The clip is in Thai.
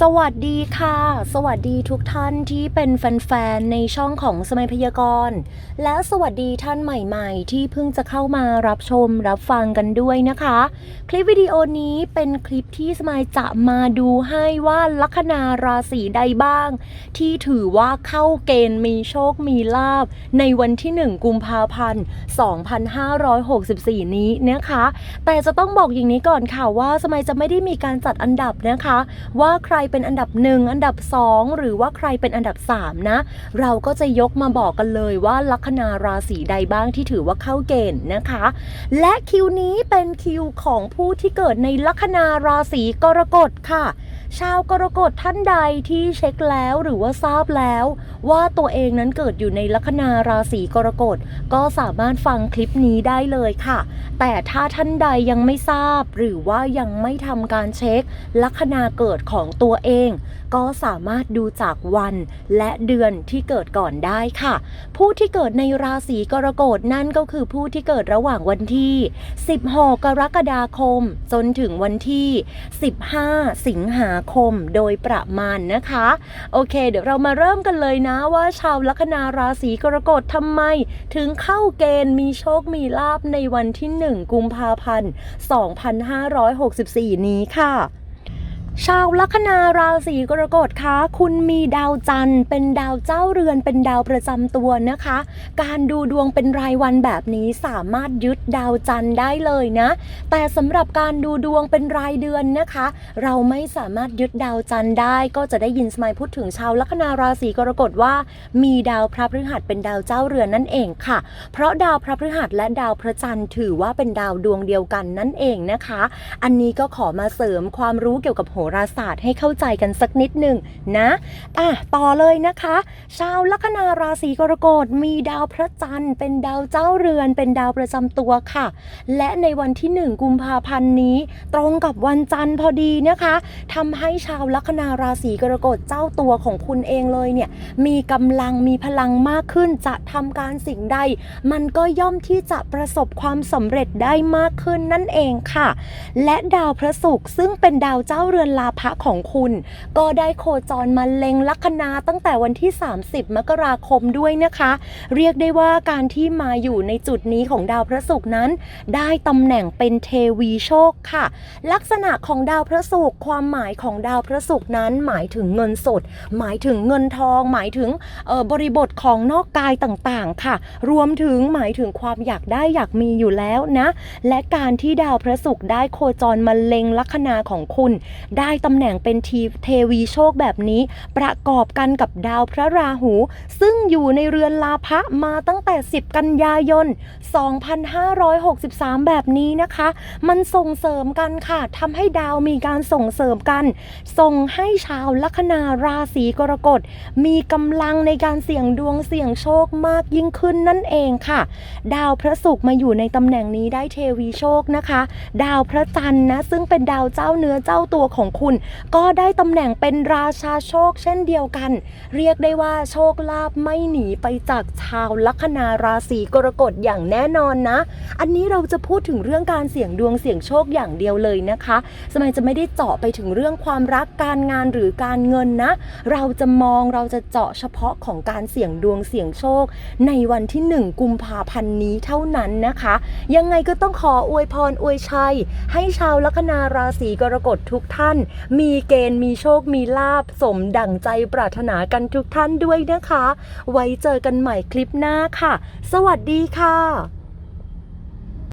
สวัสดีค่ะ สวัสดีทุกท่านที่เป็นแฟนๆ ในช่องของสมัยพยากรณ์ และสวัสดีท่านใหม่ๆ ที่เพิ่งจะเข้ามารับชมรับฟังกันด้วยนะคะ คลิปวิดีโอนี้เป็นคลิปที่สมัยจะมาดูให้ว่าลัคนาราศีใดบ้าง ที่ถือว่าเข้าเกณฑ์มีโชคมีลาบ ในวันที่ 1 กุมภาพันธ์ 2564 นี้นะคะ แต่จะต้องบอกอย่างนี้ก่อนค่ะว่าสมัยจะไม่ได้มีการจัดอันดับนะคะว่าใครรเป็นอันดับ 1 อันดับ 2 หรือว่าใครเป็นอันดับ 3 นะ เราก็จะยกมาบอกกันเลยว่าลัคนาราศีใดบ้างที่ถือว่าเข้าเกณฑ์นะคะ และคิวนี้เป็นคิวของผู้ที่เกิดในลัคนาราศีกรกฎค่ะ ชาวกรกฎท่านใดที่เช็คแล้วหรือว่าทราบแล้ว ว่าตัวเองนั้นเกิดอยู่ในลัคนาราศีกรกฎก็สามารถฟังคลิปนี้ได้เลยค่ะ แต่ถ้าท่านใดยังไม่ทราบ หรือว่ายังไม่ทำการเช็คลัคนาเกิดของตัวเองก็สามารถดูจากวันและเดือนที่เกิดก่อนได้ค่ะ ผู้ที่เกิดในราศีกรกฎนั่นก็คือผู้ที่เกิดระหว่างวันที่ 16 กรกฎาคม จนถึงวันที่ 15 สิงหาคมโดยประมาณนะคะ โอเค เดี๋ยวเรามาเริ่มกันเลยนะว่าชาวลัคนาราศีกรกฎทำไม ถึงเข้าเกณฑ์มีโชคมีลาบในวันที่ 1 กุมภาพันธ์ 2564 นี้ค่ะ ชาวลัคนาราศีกรกฎคะคุณมีดาวจันทร์เป็นดาวเจ้าเรือนเป็นดาวประจำตัวนะคะ การดูดวงเป็นรายวันแบบนี้สามารถยึดดาวจันทร์ได้เลยนะ แต่สำหรับการดูดวงเป็นรายเดือนนะคะ เราไม่สามารถยึดดาวจันทร์ได้ ก็จะได้ยินสมัยพูดถึงชาวลัคนาราศีกรกฎว่า มีดาวพระพฤหัสเป็นดาวเจ้าเรือนนั่นเองค่ะ เพราะดาวพระพฤหัสและดาวพระจันทร์ถือว่าเป็นดาวดวงเดียวกันนั่นเองนะคะ อันนี้ก็ขอมาเสริมความรู้เกี่ยวกับโหราศาสตร์ให้เข้าใจกันสักนิดหนึ่งนะอะต่อเลยนะคะ ชาวลัคนาราศีกรกฎมีดาวพระจันทร์ เป็นดาวเจ้าเรือน เป็นดาวประจำตัวค่ะ และในวันที่ 1 กุมภาพันธ์นี้ ตรงกับวันจันทร์พอดีนะคะทำให้ชาวลัคนาราศีกรกฎเจ้าตัวของคุณเองเลยเนี่ยมีกำลังมีพลังมากขึ้นจะทำการสิ่งใด มันก็ย่อมที่จะประสบความสำเร็จได้มากขึ้นนั่นเองค่ะ และดาวพระศุกร์ซึ่งเป็นดาวเจ้าเรือนลาภะของคุณ ก็ได้โคจรมาเล็งลัคนาตั้งแต่วันที่ 30 มกราคมด้วยนะคะ เรียกได้ว่าการที่มาอยู่ในจุดนี้ของดาวพระศุกร์นั้น ได้ตำแหน่งเป็นเทวีโชคค่ะ ลักษณะของดาวพระศุกร์ความหมายของดาวพระศุกร์นั้น หมายถึงเงินสด หมายถึงเงินทอง หมายถึงออบริบทของนอกกายต่างๆค่ะ รวมถึงหมายถึงความอยากได้อยากมีอยู่แล้วนะ และการที่ดาวพระศุกร์ได้โคจรมาเล็งลัคนาของคุณได้ตำแหน่งเป็นทีเทวีโชคแบบนี้ ประกอบกันกับดาวพระราหู ซึ่งอยู่ในเรือนลาภะมาตั้งแต่ 10 กันยายน 2563 แบบนี้นะคะ มันส่งเสริมกันค่ะทำให้ดาวมีการส่งเสริมกัน ส่งให้ชาวลัคนาราศีกรกฎ มีกำลังในการเสี่ยงดวงเสี่ยงโชคมากยิ่งขึ้นนั่นเองค่ะ ดาวพระศุกร์มาอยู่ในตำแหน่งนี้ได้เทวีโชคนะคะ ดาวพระจันทร์นะซึ่งเป็นดาวเจ้าเนื้อเจ้าตัวของคุณ ก็ได้ตำแหน่งเป็นราชาโชคเช่นเดียวกัน เรียกได้ว่าโชคลาภไม่หนีไปจากชาวลัคนาราศีกรกฎอย่างแน่นอนนะ อันนี้เราจะพูดถึงเรื่องการเสี่ยงดวงเสี่ยงโชคอย่างเดียวเลยนะคะ สมัยจะไม่ได้เจาะไปถึงเรื่องความรักการงานหรือการเงินนะ เราจะมองเราจะเจาะเฉพาะของการเสี่ยงดวงเสี่ยงโชค ในวันที่ 1 กุมภาพันธ์นี้เท่านั้นนะคะ ยังไงก็ต้องขออวยพรอวยชัย ให้ชาวลัคนาราศีกรกฎทุกท่านมีเกณฑ์มีโชคมีลาบสมดั่งใจปรารถนากันทุกท่านด้วยนะคะ ไว้เจอกันใหม่คลิปหน้าค่ะ สวัสดีค่ะ